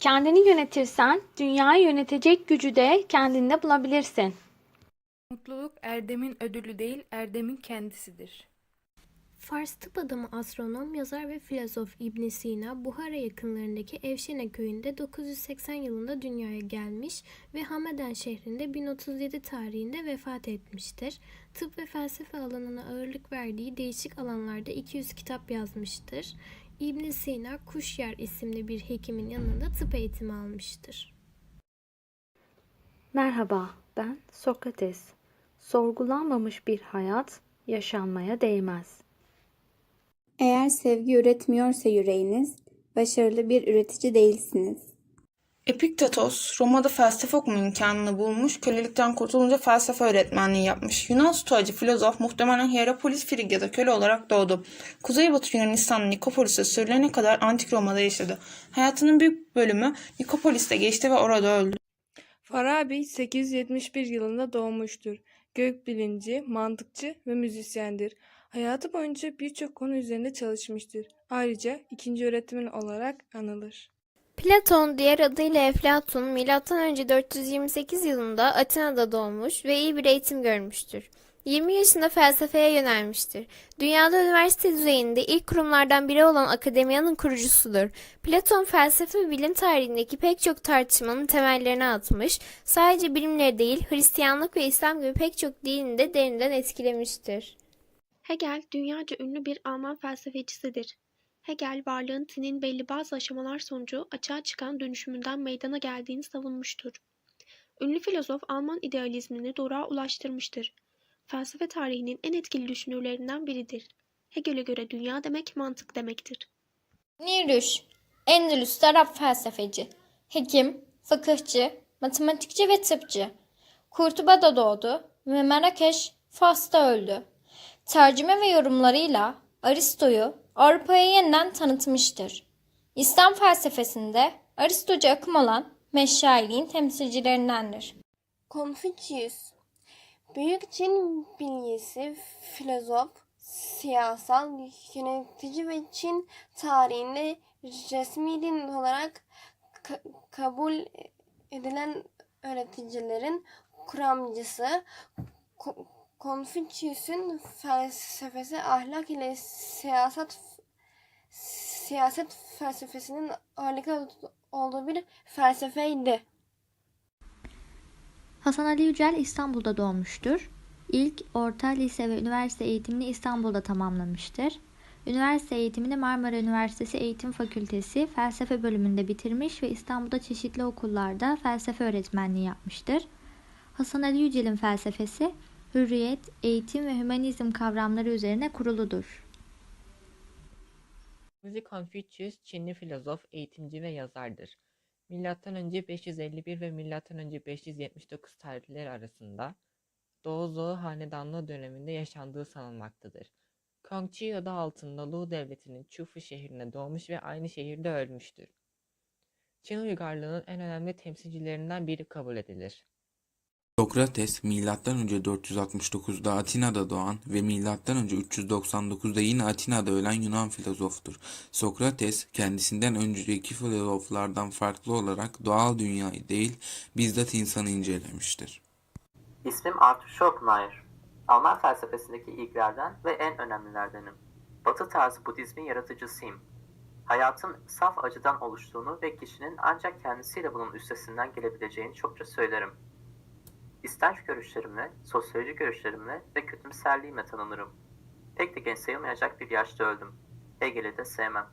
Kendini yönetirsen dünyayı yönetecek gücü de kendinde bulabilirsin. Mutluluk erdemin ödülü değil, erdemin kendisidir. Fars tıp adamı astronom, yazar ve filozof İbn Sina, Buhara yakınlarındaki Evşene köyünde 980 yılında dünyaya gelmiş ve Hameden şehrinde 1037 tarihinde vefat etmiştir. Tıp ve felsefe alanına ağırlık verdiği değişik alanlarda 200 kitap yazmıştır. İbn Sina, Kuşyer isimli bir hekimin yanında tıp eğitimi almıştır. Merhaba, ben Sokrates. Sorgulanmamış bir hayat yaşanmaya değmez. Eğer sevgi üretmiyorsa yüreğiniz, başarılı bir üretici değilsiniz. Epiktetos, Roma'da felsefe okuma imkanını bulmuş, kölelikten kurtulunca felsefe öğretmenliği yapmış. Yunan stoacı filozof muhtemelen Hierapolis Frigya'da köle olarak doğdu. Kuzeybatı Yunanistan'ın Nikopolis'e sürülene kadar Antik Roma'da yaşadı. Hayatının büyük bölümü Nikopolis'te geçti ve orada öldü. Farabi 871 yılında doğmuştur. Gökbilimci, mantıkçı ve müzisyendir. Hayatı boyunca birçok konu üzerinde çalışmıştır. Ayrıca ikinci öğretmen olarak anılır. Platon diğer adıyla Eflatun M.Ö. 428 yılında Atina'da doğmuş ve iyi bir eğitim görmüştür. 20 yaşında felsefeye yönelmiştir. Dünyada üniversite düzeyinde ilk kurumlardan biri olan akademiyanın kurucusudur. Platon felsefe ve bilim tarihindeki pek çok tartışmanın temellerini atmış, sadece bilimleri değil Hristiyanlık ve İslam gibi pek çok dini de derinden etkilemiştir. Hegel dünyaca ünlü bir Alman felsefecisidir. Hegel varlığın tinin belli bazı aşamalar sonucu açığa çıkan dönüşümünden meydana geldiğini savunmuştur. Ünlü filozof Alman idealizmini doğruğa ulaştırmıştır. Felsefe tarihinin en etkili düşünürlerinden biridir. Hegel'e göre dünya demek mantık demektir. Nirüş, Endülüs'te Arap felsefeci, hekim, fıkıhçı, matematikçi ve tıpçı. Kurtuba'da doğdu ve Marrakeş, Fas'ta öldü. Tercüme ve yorumlarıyla Aristo'yu Avrupa'ya yeniden tanıtmıştır. İslam felsefesinde Aristocu akım olan meşailiğin temsilcilerindendir. Confucius Büyük Çin bilgisi, filozof, siyasal yönetici ve Çin tarihinde resmi din olarak ka- kabul edilen öğreticilerin kuramcısı. Ko- Confucius'un felsefesi ahlak ile siyaset siyaset felsefesinin ağırlıklı olduğu bir felsefeydi. Hasan Ali Yücel İstanbul'da doğmuştur. İlk orta, lise ve üniversite eğitimini İstanbul'da tamamlamıştır. Üniversite eğitimini Marmara Üniversitesi Eğitim Fakültesi Felsefe bölümünde bitirmiş ve İstanbul'da çeşitli okullarda felsefe öğretmenliği yapmıştır. Hasan Ali Yücel'in felsefesi hürriyet, eğitim ve hümanizm kavramları üzerine kuruludur. Muzi Confucius Çinli filozof, eğitimci ve yazardır. Önce 551 ve önce 579 tarihleri arasında Doğu Zhou hanedanlığı döneminde yaşandığı sanılmaktadır. Kongqi adı altında Lu devletinin Chufu şehrinde doğmuş ve aynı şehirde ölmüştür. Çin uygarlığının en önemli temsilcilerinden biri kabul edilir. Sokrates M.Ö. 469'da Atina'da doğan ve M.Ö. 399'da yine Atina'da ölen Yunan filozoftur. Sokrates kendisinden önceki filozoflardan farklı olarak doğal dünyayı değil bizzat insanı incelemiştir. İsmim Arthur Schopenhauer. Alman felsefesindeki ilklerden ve en önemlilerdenim. Batı tarzı Budizmin yaratıcısıyım. Hayatın saf acıdan oluştuğunu ve kişinin ancak kendisiyle bunun üstesinden gelebileceğini çokça söylerim. İstenç görüşlerimle, sosyoloji görüşlerimle ve kötümserliğimle tanınırım. Pek de genç sayılmayacak bir yaşta öldüm. Hegel'i de sevmem.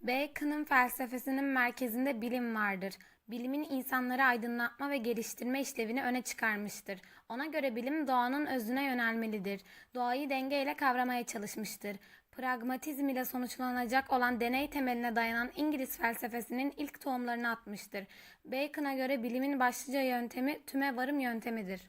Bacon'ın felsefesinin merkezinde bilim vardır. Bilimin insanları aydınlatma ve geliştirme işlevini öne çıkarmıştır. Ona göre bilim doğanın özüne yönelmelidir. Doğayı dengeyle kavramaya çalışmıştır. Pragmatizm ile sonuçlanacak olan deney temeline dayanan İngiliz felsefesinin ilk tohumlarını atmıştır. Bacon'a göre bilimin başlıca yöntemi tüme varım yöntemidir.